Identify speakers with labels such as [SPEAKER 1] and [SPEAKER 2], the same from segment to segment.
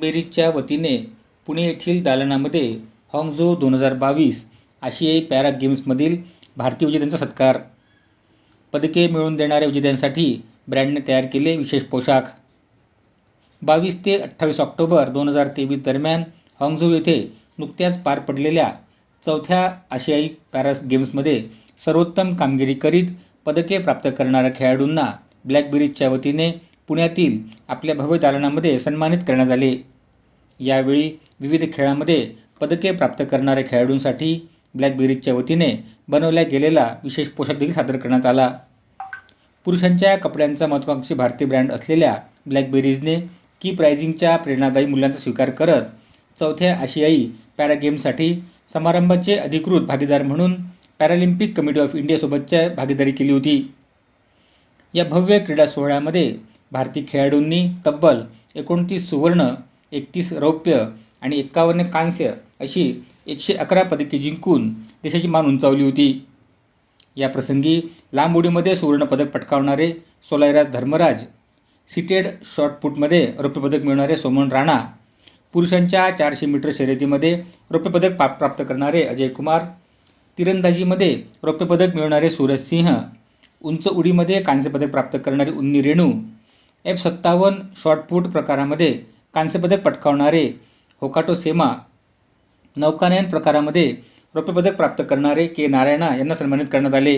[SPEAKER 1] ब्लॅकबेरीजच्या वतीने पुणे येथील दालनामध्ये हॉंगझो दोन हजार बावीस आशियाई पॅरा गेम्समधील भारतीय विजेत्यांचा सत्कार. पदके मिळवून देणाऱ्या विजेत्यांसाठी ब्रँडने तयार केले विशेष पोशाख. बावीस ते अठ्ठावीस ऑक्टोबर दोन हजार तेवीस दरम्यान हॉंगझो येथे नुकत्याच पार पडलेल्या चौथ्या आशियाई पॅरा गेम्समध्ये सर्वोत्तम कामगिरी करीत पदके प्राप्त करणाऱ्या खेळाडूंना ब्लॅकबेरीजच्या वतीने पुण्यातील आपल्या भव्य दालनामध्ये सन्मानित करण्यात आले. यावेळी विविध खेळामध्ये पदके प्राप्त करणाऱ्या खेळाडूंसाठी ब्लॅकबेरीजच्या वतीने बनवल्या गेलेला विशेष पोशाख देखील सादर करण्यात आला. पुरुषांच्या कपड्यांचा महत्त्वाकांक्षी भारतीय ब्रँड असलेल्या ब्लॅकबेरीजने की प्रायझिंगच्या प्रेरणादायी मूल्यांचा स्वीकार करत चौथ्या आशियाई पॅरागेम्ससाठी समारंभाचे अधिकृत भागीदार म्हणून पॅरालिम्पिक कमिटी ऑफ इंडियासोबतच्या भागीदारी केली होती. या भव्य क्रीडा सोहळ्यामध्ये भारतीय खेळाडूंनी तब्बल एकोणतीस सुवर्ण एकतीस रौप्य आणि एक्कावन्न कांस्य अशी एकशे अकरा पदके जिंकून देशाची मान उंचावली होती. या प्रसंगी लांब उडीमध्ये सुवर्णपदक पटकावणारे सोलायराज धर्मराज सिटेड शॉटपुटमध्ये रौप्यपदक मिळवणारे सोमन राणा पुरुषांच्या चारशे मीटर शर्यतीमध्ये रौप्यपदक पा प्राप्त करणारे अजय कुमार तिरंदाजीमध्ये रौप्यपदक मिळवणारे सूरज सिंह उंच उडीमध्ये कांस्यपदक प्राप्त करणारे उन्नी रेणू एफ सत्तावन्न शॉटपुट प्रकारामध्ये कांस्यपदक पटकावणारे होकाटो सेमा नौकानयन प्रकारामध्ये रौप्यपदक प्राप्त करणारे के नारायणा यांना सन्मानित करण्यात आले.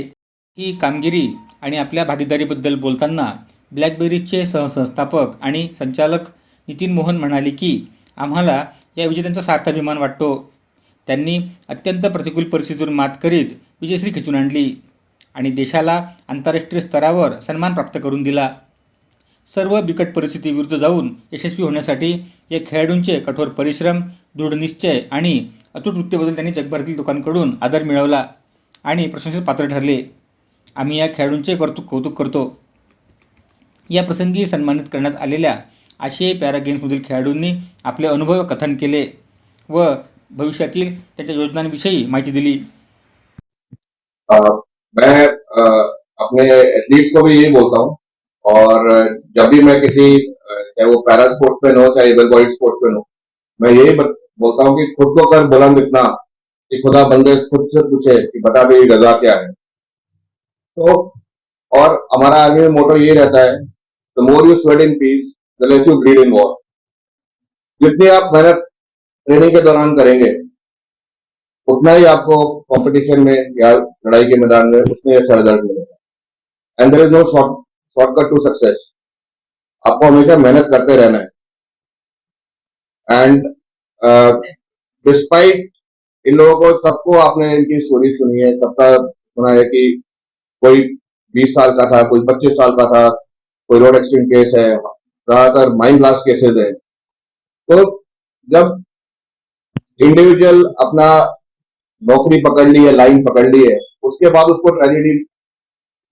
[SPEAKER 1] ही कामगिरी आणि आपल्या भागीदारीबद्दल बोलताना ब्लॅकबेरीजचे सहसंस्थापक आणि संचालक नितीन मोहन म्हणाले की आम्हाला या विजेत्यांचा सार्थ अभिमान वाटतो. त्यांनी अत्यंत प्रतिकूल परिस्थितीतून मात करीत विजयश्री खिचून आणली. आणि देशाला आंतरराष्ट्रीय स्तरावर सन्मान प्राप्त करून दिला. सर्व बिकट परिस्थितीविरुद्ध जाऊन यशस्वी होण्यासाठी या खेळाडूंचे कठोर परिश्रम दृढ निश्चय आणि अतूट वृत्तीबद्दल त्यांनी जगभरातील लोकांकडून आदर मिळवला आणि प्रशंसेस पात्र ठरले. आम्ही या खेळाडूंचे कर्तुक कौतुक करतो. या प्रसंगी सन्मानित करण्यात आलेल्या आशियाई पॅरा गेम्समधील खेळाडूंनी आपले अनुभव कथन केले व भविष्यातील त्यांच्या योजनांविषयी माहिती दिली.
[SPEAKER 2] मैं अ, अपने एथलीट्स को भी यही बोलता हूँ और जब भी मैं किसी चाहे वो पैरा स्पोर्ट्समैन हो चाहे एबल बॉडी स्पोर्ट्समैन हो मैं यही बोलता हूँ कि खुद को कर बुलंद इतना कि खुदा बंदे खुद से पूछे कि बता भी रजा क्या है। तो और हमारा आगे मोटो ये रहता है the more you sweat in peace the less you bleed in war जितनी आप मेहनत ट्रेनिंग के दौरान करेंगे उतना ही आपको कंपटीशन में या लड़ाई के मैदान में उतने अच्छा रिज़ल्ट मिलेगा। And there is no short shortcut to success आपको हमेशा मेहनत करते रहना है। एंड डिस्पाइट इन लोगों को सबको आपने इनकी स्टोरी सुनी है, सबका सुना है कि कोई 20 साल का था, कोई 25 साल का था, कोई रोड एक्सीडेंट केस है, ज़्यादातर माइंड ब्लास्ट केसेस है। तो जब इंडिविजुअल अपना नौकरी पकड़ ली है लाइन पकड़ ली है। उसके बाद उसको ट्रेजेडी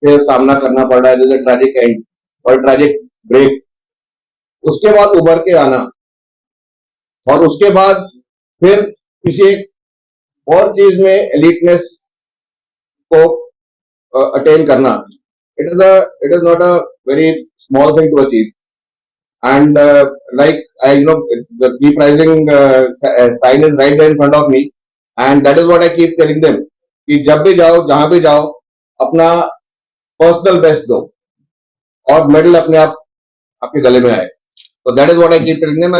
[SPEAKER 2] से सामना करना पड़ रहा है जैसे ट्रैजिक एंड और ट्रैजिक ब्रेक उसके बाद उभर के आना और उसके बाद फिर किसी एक और चीज़ में एलिटनेस को अटेन करना। It is it is not a very small thing to achieve know the key pricing uh, sign is right there in front of me and that is what I keep telling them कि जब भी जाओ, जहाँ भी जाओ, अपना personal best दो। और medal अपने आप, आपके गले में आए। तो that is what I keep telling them